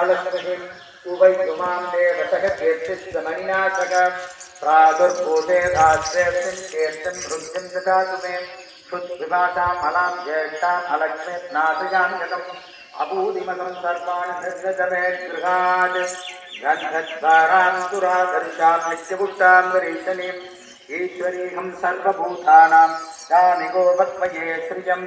अलस्कृतिम् उभयमां देवतः कीर्तिस्तमनिनाशक प्रादुर्भूते राष्ट्रेऽस्मिन् कीर्तिं वृद्धिं ददातु मे शुद्धिभाषाम् अलां ज्येष्ठाम् अलक्ष्मेत् नाशयाञ्जलम् अभूदिमलं सर्वाणि निर्गतमे गृहात् गन्धद्वारान्तुरादर्शां नित्यपुष्टां वरीशनीम् ईश्वरीहं सर्वभूतानां दानिगोपत्मये श्रियम्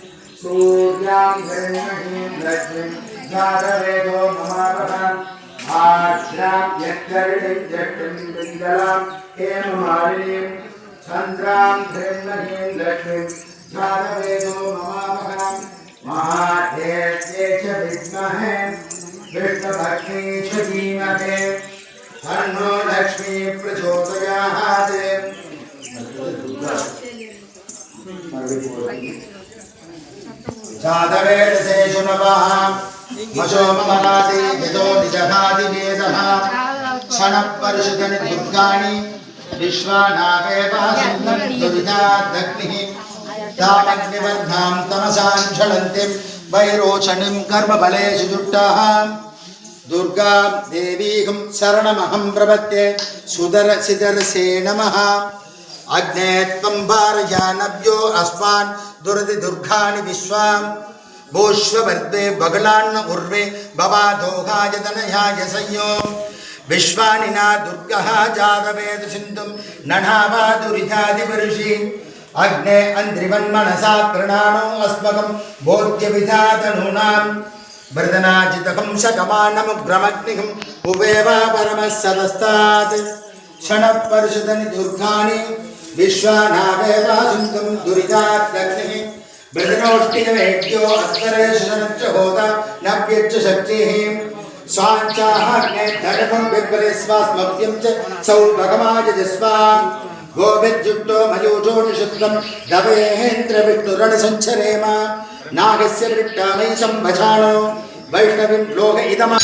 सूर्यां हिरण्मयीं लक्ष्मीं जातवेदो ममापदाम् आर्द्रां यत्करिणीं जटिं पिङ्गलां हेममालिनीं चन्द्रां हिरण्मयीं लक्ष्मीं जातवेदो ममापदाम् महादेव्ये च विद्महे विष्णुभक्ति च धीमहि तन्नो लक्ष्मी प्रचोदयात् जातवेदसेषु नवः मशो ममनादि यतो निजभाति वेदः क्षणपरिषदनि दुर्गाणि विश्वानावेव दुरितादग्निः तामग्निवर्धां तमसां ज्वलन्तीं वैरोचनीं कर्मफलेषु जुष्टाः दुर्गा देवीहं शरणमहं प्रपद्ये सुदरसिदर्शे नमः அக்னே த்வம் பாரயானவ்யோ அஸ்மான் துரதி துர்காணி விஸ்வாம் பூஷ்வபர்தே பகுலான்ன உர்வே பவாதோகாய தனயாய சையோம் விஸ்வானினா துர்கா ஜாதவேது சிந்தும் நடாவா துரிஜாதி வருஷி அக்னே அந்திரிவன்மனசா கிருணாணோ அஸ்மகம் போத்திய விதாதனூனாம் பிரதனாஜிதகம் சகமானமுக்ரமக்னிகம் உபேவா பரம சதஸ்தாத் ஷணப்பரிஷதனி துர்காணி सिन्धुं दुरिताग्निः वृदनोष्टिकवेद्यो अस्तरेशनश्च होता नव्यच्च शक्तिः स्वाञ्चाहाग्ने धर्मं विप्रे स्वास्मभ्यं च सौभगमाजस्वा गोभिर्जुष्टो मयूषो निषुद्धं दवेहेन्द्रविष्णुरणसञ्चरेम नागस्य वृट्टामै सम्भजानो वैष्णवीं लोक इदमा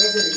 There's a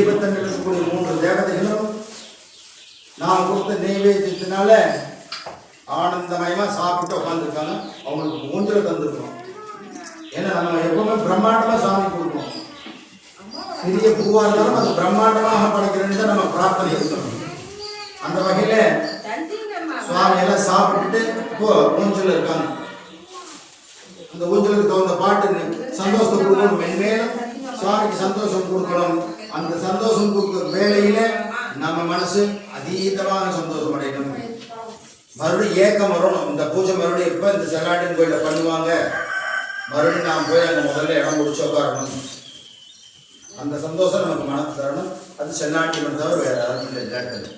தீபத்தங்கள் இருக்கக்கூடிய மூன்று தேவதைகளும் நாம் கொடுத்த நெய்வேத்தியத்தினால ஆனந்தமயமா சாப்பிட்டு உட்காந்துருக்காங்க அவங்களுக்கு மூஞ்சில தந்துருக்கோம் ஏன்னா நம்ம எப்பவுமே பிரம்மாண்டமா சாமி கொடுக்கணும் சிறிய பூவா இருந்தாலும் அது பிரம்மாண்டமாக படைக்கிறேன்னு தான் நம்ம பிரார்த்தனை இருக்கணும் அந்த வகையில சுவாமி எல்லாம் சாப்பிட்டுட்டு இப்போ ஊஞ்சல் இருக்காங்க. அந்த ஊஞ்சலுக்கு தகுந்த பாட்டு சந்தோஷத்தை கொடுக்கணும். மென்மேலும் சுவாமிக்கு சந்தோஷம் கொடுக்கணும். அந்த சந்தோஷம் கொடுக்குற வேலையில நம்ம மனசு அதீதமான சந்தோஷம் அடையணும். மறுபடியும் ஏக்கம் வரணும் இந்த பூஜை மறுபடியும் எப்போ இந்த செல்லாண்டின் கோயில பண்ணுவாங்க? மறுபடியும் நாம் போய் அங்கே முதல்ல இடம் முடிச்சு உட்காரணும். அந்த சந்தோஷம் நமக்கு மனசு தரணும். அது செல்லாண்டியம்மன் தவிர வேற யாரும் இல்லை கேட்டது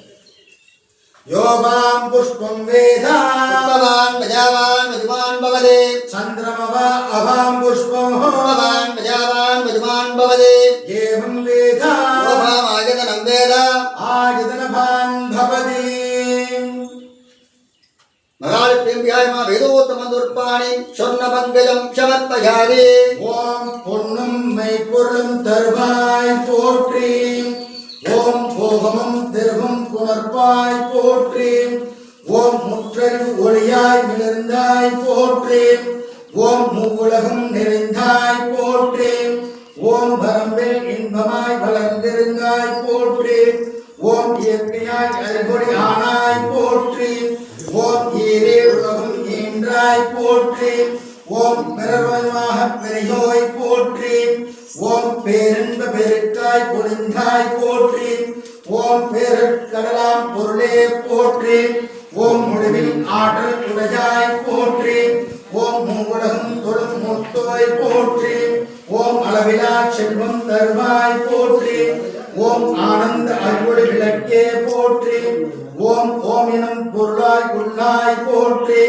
யோகாம் புஷ்பம் வேதா. புஷ்பவான் பிரஜாவான் மதுமான் பவதே சந்திரமவ அவாம் புஷ்பம். புஷ்பவான் பிரஜாவான் பவதே மகாலட்சுமியாயமா வேதோத்தமந்துர்பாணி சொர்ண பங்கஜம் சமர்ப்பயாவே ஓம் பொன்னும் மெய்ப்பொருளும் தருவாய் போற்றி. ஓம் போகமும் திருவும் புணர்ப்பாய் போற்றி. ஓம் முற்றறிவு ஒளியாய் மிளர்ந்தாய் போற்றி. ஓம் மூவுலகும் நிறைந்தாய் போற்றி. ஓம் பரம்பில் இன்பமாய் வளர்ந்திருந்தாய் போற்றி. ஓம் இயற்கையாய் அறிகுறி ஆனாய் ஓம் பிறர்வயமாக பெரியோய் போற்றி. ஓம் பேரின்ப பெருக்காய் பொழிந்தாய் போற்றி. ஓம் பேரற்கடலாம் பொருளே போற்றி. ஓம் முடிவில் ஆற்றல் உடையாய் போற்றி. ஓம் மூவுலகம் தொழும் முத்தோய் போற்றி. ஓம் அளவிலா செல்வம் தருவாய் போற்றி. ஓம் ஆனந்த அருள் விளக்கே போற்றி. ஓம் ஓம் எனும் பொருளாய் உள்ளாய் போற்றி.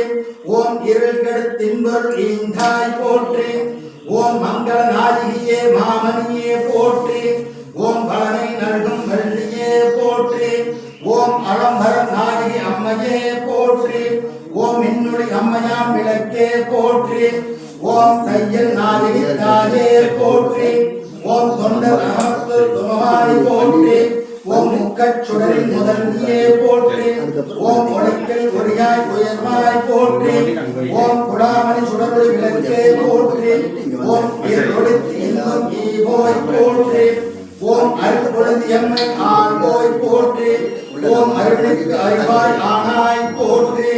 ஓம் இருள் கெடுத்தின்பொருள் ஈந்தாய் போற்றி. ஓம் மங்கள நாயகியே மாமணியே போற்றி. ஓம் பலனை நல்கும் ஓம் முக்கச்சுடரின் முதன்மையே போற்றி. ஓம் ஒளிக்கல் ஒளியாய் உயர்வாய் போற்றி. ஓம் குடாமணி சுடரொளி விளக்கே போற்றி. ஓம் இருளொளித்து இன்னும் ஈவோய் போற்றி. ஓம் அருள் பொழுது எம்மை ஆள்வோய் போற்றி. ஓம் அருளுக்கு அறிவாய் ஆனாய் போற்றி.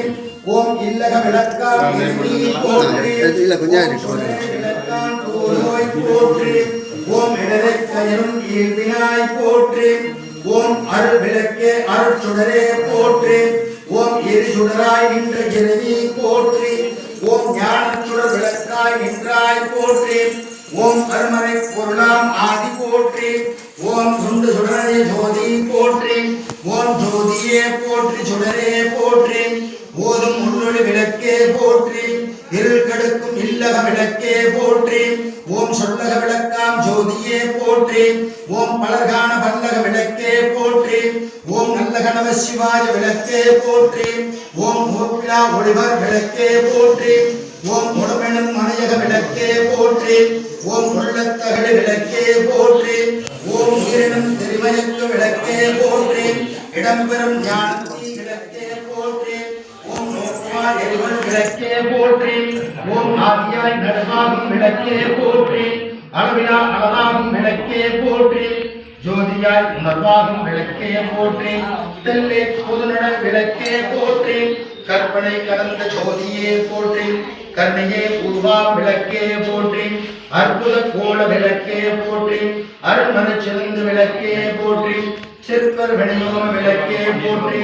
ஓம் இல்லக விளக்காம் எண்ணி போற்றி. இல்ல, கொஞ்சம் போற்றி ஓம் இடரை கயரும் ஈழ்வினாய் போற்றி. ஓம் அருள் விளக்கே அருள் சுடரே போற்றி. ஓம் எரி சுடராய் நின்ற இறைவி போற்றி. ஓம் ஞான சுடர் விளக்காய் நின்றாய் போற்றி. ஓம் அருமறை பொருளாம் ஆதி போற்றி. ஓம் சுண்டு சுடரே ஜோதி போற்றி. ஓம் ஜோதியே போற்றி சுடரே போற்றி. ஓதும் முன்னொழி விளக்கே போற்றி. இருள் கெடுக்கும் இல்லக விளக்கே போற்றி. ஓம் சொல்லக விளக்காம் ஜோதியே போற்றி. ஓம் பலர்கான பல்லக விளக்கே போற்றி. ஓம் நல்ல கணவ சிவாய விளக்கே போற்றி. ஓம் மூர்பிளா ஒளிவர் விளக்கே போற்றி. ஓம் முழுமெனும் மனையக விளக்கே போற்றி. ஓம் உள்ளத்தகடு விளக்கே போற்றி. ஓம் உயிரினும் திருமயக்கு விளக்கே போற்றி. இடம்பெறும் ஞானத்தி விளக்கே போற்றி. நோக்குமார் விளக்கே போற்றி. ஓம் ஆதியாய் நடுவாகும் விளக்கே போற்றி. அளவினா அளவாகும் விளக்கே போற்றி. ஜோதியாய் உணர்வாகும் விளக்கே போற்றி. தெல்லே புதுநட விளக்கே போற்றி. கற்பனை கடந்த ஜோதியே போற்றி. கண்ணையே உருவா விளக்கே போற்றி. அற்புத கோல விளக்கே போற்றி. அருள்மன சிறந்து விளக்கே போற்றி. சிற்பர் விளக்கே போற்றி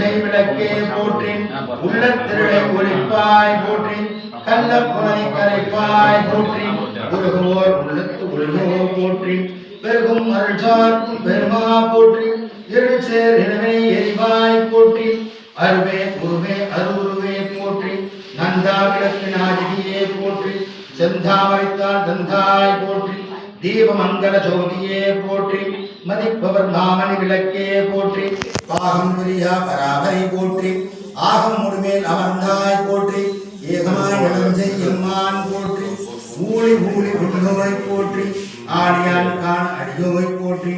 ஜெய் விளக்கே போற்றின் உள்ள திருளை ஒழிப்பாய் போற்றின் கள்ள புனை கரைப்பாய் போற்றின் உருகுவோர் உள்ளத்து உருகோ போற்றின் பெருகும் அருள்சார் பெருமா போற்றின் இருள் சேர் எனவே எரிவாய் போற்றின் அருவே உருவே அருவுருவே போற்றி நந்தா விளக்கு நாயகியே போற்றி செந்தாமரைத்தாள் தந்தாய் போற்றி தீபமங்கல ஜோதியே போற்றி மதிப்பவர் மாமணி விளக்கே போற்றி பாகம் புரியா பராபரை போற்றி ஆகம் முழுமேல் அமர்ந்தாய் போற்றி ஏகமாய் நலஞ்சை போற்றி ஊழி ஊழி உள்ளோய் போற்றி ஆடியான் காண அடியோவை போற்றி